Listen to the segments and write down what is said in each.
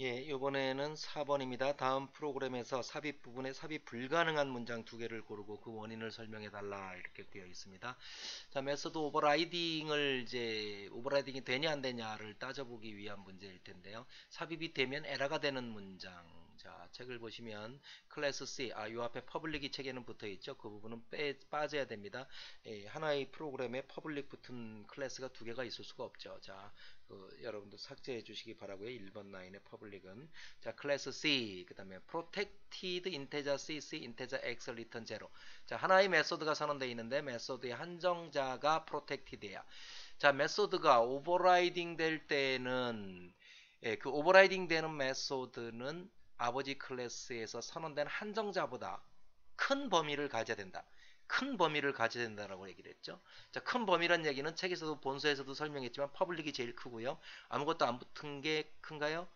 예, 이번에는 4번입니다. 다음 프로그램에서 삽입 부분에 삽입 불가능한 문장 두 개를 고르고 그 원인을 설명해 달라 이렇게 되어 있습니다. 자, 메소드 오버라이딩을 이제 오버라이딩이 되냐 안 되냐를 따져보기 위한 문제일 텐데요. 삽입이 되면 에러가 되는 문장. 자, 책을 보시면 클래스 C, 아, 요 앞에 퍼블릭이 책에는 붙어 있죠. 그 부분은 빼, 빠져야 됩니다. 예, 하나의 프로그램에 퍼블릭 붙은 클래스가 두 개가 있을 수가 없죠. 자, 그, 여러분도 삭제해 주시기 바라고요. 1번 라인의 퍼블릭은. 자, 클래스 C, 그 다음에 protected integer CC, integer X, return 0. 자, 하나의 메소드가 선언되어 있는데 메소드의 한정자가 protected야. 자, 메소드가 오버라이딩 될 때는 예, 그 오버라이딩 되는 메소드는 아버지 클래스에서 선언된 한정자보다 큰 범위를 가져야 된다. 큰 범위를 가져야 된다라고 얘기를 했죠. 자, 큰 범위란 얘기는 책에서도 본서에서도 설명했지만 퍼블릭이 제일 크고요. 아무것도 안 붙은 게 큰가요?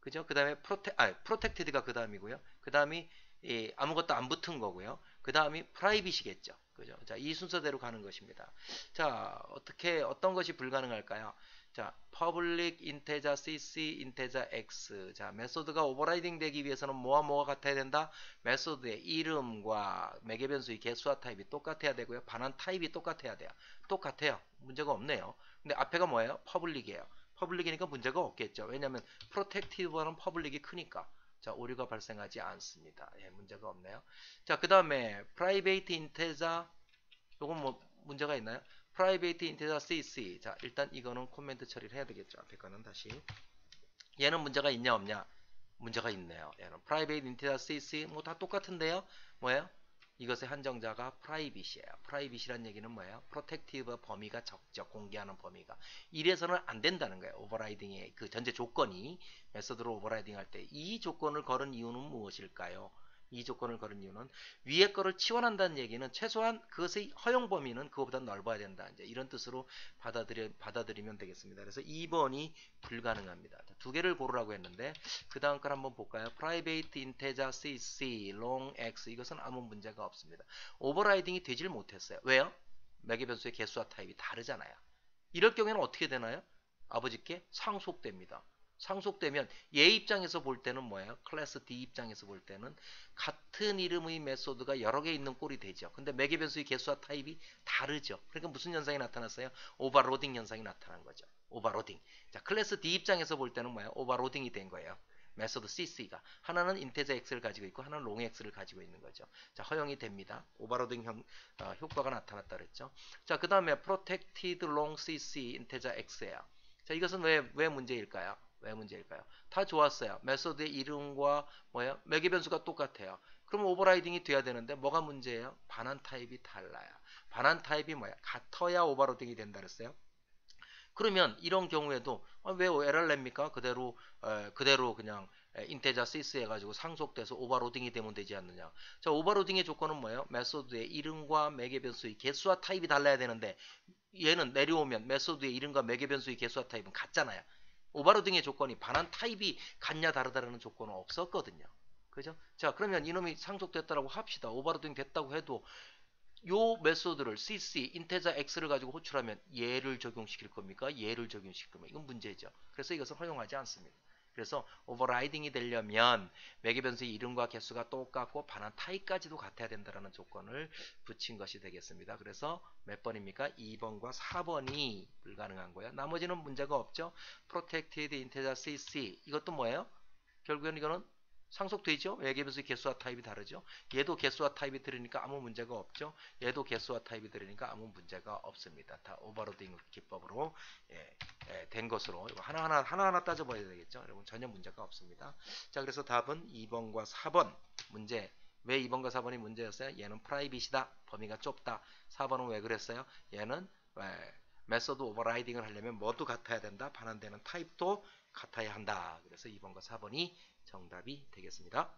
그죠? 그 다음에 프로테, 아, 프로텍티드가 그 다음이고요. 그 다음이 예, 아무것도 안 붙은 거고요. 그 다음이 프라이빗이겠죠. 그죠? 자, 이 순서대로 가는 것입니다. 자, 어떻게 어떤 것이 불가능할까요? 자, public integer cc integer x. 자, 메소드가 오버라이딩 되기 위해서는 뭐와 뭐가 같아야 된다? 메소드의 이름과 매개 변수의 개수와 타입이 똑같아야 되고요. 반환 타입이 똑같아야 돼요. 똑같아요. 문제가 없네요. 근데 앞에가 뭐예요? public이에요. public이니까 문제가 없겠죠. 왜냐하면 protective보다는 public이 크니까. 자, 오류가 발생하지 않습니다. 예, 문제가 없네요. 자, 그 다음에 private integer 요건 뭐 문제가 있나요? Private integer cc. 자, 일단 이거는 코멘트 처리를 해야 되겠죠. 앞에 거는 다시. 얘는 문제가 있냐 없냐? 문제가 있네요. 얘는 private integer cc 뭐 다 똑같은데요. 뭐예요? 이것의 한정자가 프라이빗이에요. 프라이빗이란 얘기는 뭐예요? 프로텍티브 범위가 적죠. 공개하는 범위가. 이래서는 안 된다는 거예요. 오버라이딩의 그 전제 조건이 메서드로 오버라이딩 할 때 이 조건을 걸은 이유는 무엇일까요? 이 조건을 걸은 이유는 위에 거를 치원한다는 얘기는 최소한 그것의 허용 범위는 그거보다 넓어야 된다. 이제 이런 뜻으로 받아들여, 받아들이면 되겠습니다. 그래서 2번이 불가능합니다. 두 개를 고르라고 했는데 그 다음 걸 한번 볼까요? private integer cc long x 이것은 아무 문제가 없습니다. 오버라이딩이 되질 못했어요. 왜요? 매개 변수의 개수와 타입이 다르잖아요. 이럴 경우에는 어떻게 되나요? 아버지께 상속됩니다. 상속되면 얘 입장에서 볼 때는 뭐예요? 클래스 D 입장에서 볼 때는 같은 이름의 메소드가 여러 개 있는 꼴이 되죠. 근데 매개 변수의 개수와 타입이 다르죠. 그러니까 무슨 현상이 나타났어요? 오버로딩 현상이 나타난 거죠. 오버로딩. 자, 클래스 D 입장에서 볼 때는 뭐예요? 오버로딩이 된 거예요. 메소드 CC가 하나는 인테저 X를 가지고 있고 하나는 롱 X를 가지고 있는 거죠. 자, 허용이 됩니다. 오버로딩 형, 어, 효과가 나타났다 그랬죠. 자, 그 다음에 protected long CC 인테저 X예요. 자, 이것은 왜, 왜 문제일까요? 왜 문제일까요? 다 좋았어요. 메소드의 이름과 뭐예요? 매개 변수가 똑같아요. 그럼 오버라이딩이 돼야 되는데 뭐가 문제예요? 반환 타입이 달라요. 반환 타입이 뭐야? 같아야 오버로딩이 된다 그랬어요. 그러면 이런 경우에도 아, 왜 에러를 냅니까? 그대로 에, 그대로 그냥 인테자 시스 해가지고 상속돼서 오버로딩이 되면 되지 않느냐. 자 오버로딩의 조건은 뭐예요? 메소드의 이름과 매개 변수의 개수와 타입이 달라야 되는데 얘는 내려오면 메소드의 이름과 매개 변수의 개수와 타입은 같잖아요. 오버로딩의 조건이 반환 타입이 같냐 다르다라는 조건은 없었거든요. 그죠? 자 그러면 이놈이 상속됐다라고 합시다. 오버로딩 됐다고 해도 요 메소드를 cc 인테자 x를 가지고 호출하면 얘를 적용시킬 겁니까? 얘를 적용시킬 겁니까? 이건 문제죠. 그래서 이것은 허용하지 않습니다. 그래서 오버라이딩이 되려면 매개 변수의 이름과 개수가 똑같고 반환 타입까지도 같아야 된다는 조건을 붙인 것이 되겠습니다. 그래서 몇 번입니까? 2번과 4번이 불가능한 거예요. 나머지는 문제가 없죠. Protected Integer CC 이것도 뭐예요? 결국엔 이거는 상속되죠. 외계변수의 개수와 타입이 다르죠. 얘도 개수와 타입이 들으니까 아무 문제가 없죠. 얘도 개수와 타입이 들으니까 아무 문제가 없습니다. 다 오버로딩 기법으로 예, 예, 된 것으로 하나하나 하나하나 따져봐야 되겠죠. 여러분 전혀 문제가 없습니다. 자 그래서 답은 2번과 4번 문제 왜 2번과 4번이 문제였어요? 얘는 프라이빗이다. 범위가 좁다. 4번은 왜 그랬어요? 얘는 예, 메소드 오버라이딩을 하려면 뭐도 같아야 된다. 반환되는 타입도 같아야 한다. 그래서 2번과 4번이 정답이 되겠습니다.